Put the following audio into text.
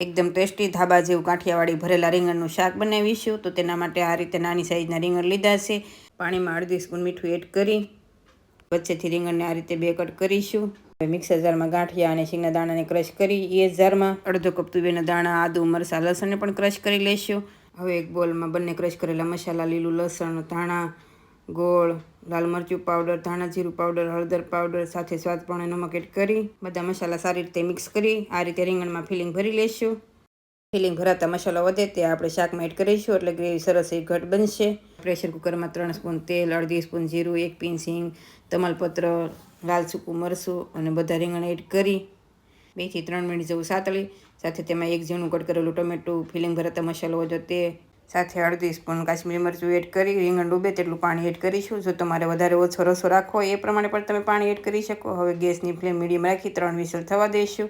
એકદમ ટેસ્ટી ધાબા જેવું કાઠિયાવાડી ભરેલા રીંગણનું શાક બનાવીશું. તો તેના માટે આ રીતે નાની સાઈઝના રીંગણ લીધા છે. પાણીમાં અડધી સ્પૂન મીઠું એડ કરી વચ્ચેથી રીંગણને આ રીતે બે કટ કરીશું. હવે મિક્સર જારમાં ગાંઠિયા અને શીંગના દાણાને ક્રશ કરી એ જારમાં અડધો કપ તુવેરના દાણા, આદુ, મરચાં, લસણને પણ ક્રશ કરી લેશું. હવે એક બોલમાં બંને ક્રશ કરેલા મસાલા, લીલું, લસણ, ધાણા ગોળ, લાલ મરચું પાવડર ધાણા જીરું પાવડર હળદર પાવડર સાથે સ્વાદ પ્રમાણે નમક એડ કરી, બધા મસાલા સારી રીતે મિક્સ કરી, આ રીતે રીંગણમાં ફિલિંગ ભરી લેશું. ફિલિંગ ભરાતા મસાલો વધે તે આપણે શાકમાં એડ કરીશું, એટલે ગ્રેવી સરસ એ ઘટ બનશે. પ્રેશર કુકરમાં ત્રણ સ્પૂન તેલ, અડધી સ્પૂન જીરું, એક પિંચ તમાલપત્ર, લાલ સૂકું મરચું અને બધા રીંગણ એડ કરી. બેથી ત્રણ મિનિટ જેવું સાતળી, સાથે તેમાં એક ઝીણું કટ કરેલું ટમેટું ફિલિંગ ભરાતા મસાલો વધે તે સાથે અડધી સ્પૂન કાશ્મીરી મરચું એડ કરી, રીંગણ ડૂબે તેટલું પાણી એડ કરીશું. જો તમારે વધારે ઓછો રસો રાખવો એ પ્રમાણે પણ તમે પાણી એડ કરી શકો. હવે ગેસની ફ્લેમ મીડિયમ રાખી ત્રણ વિસલ થવા દઈશું.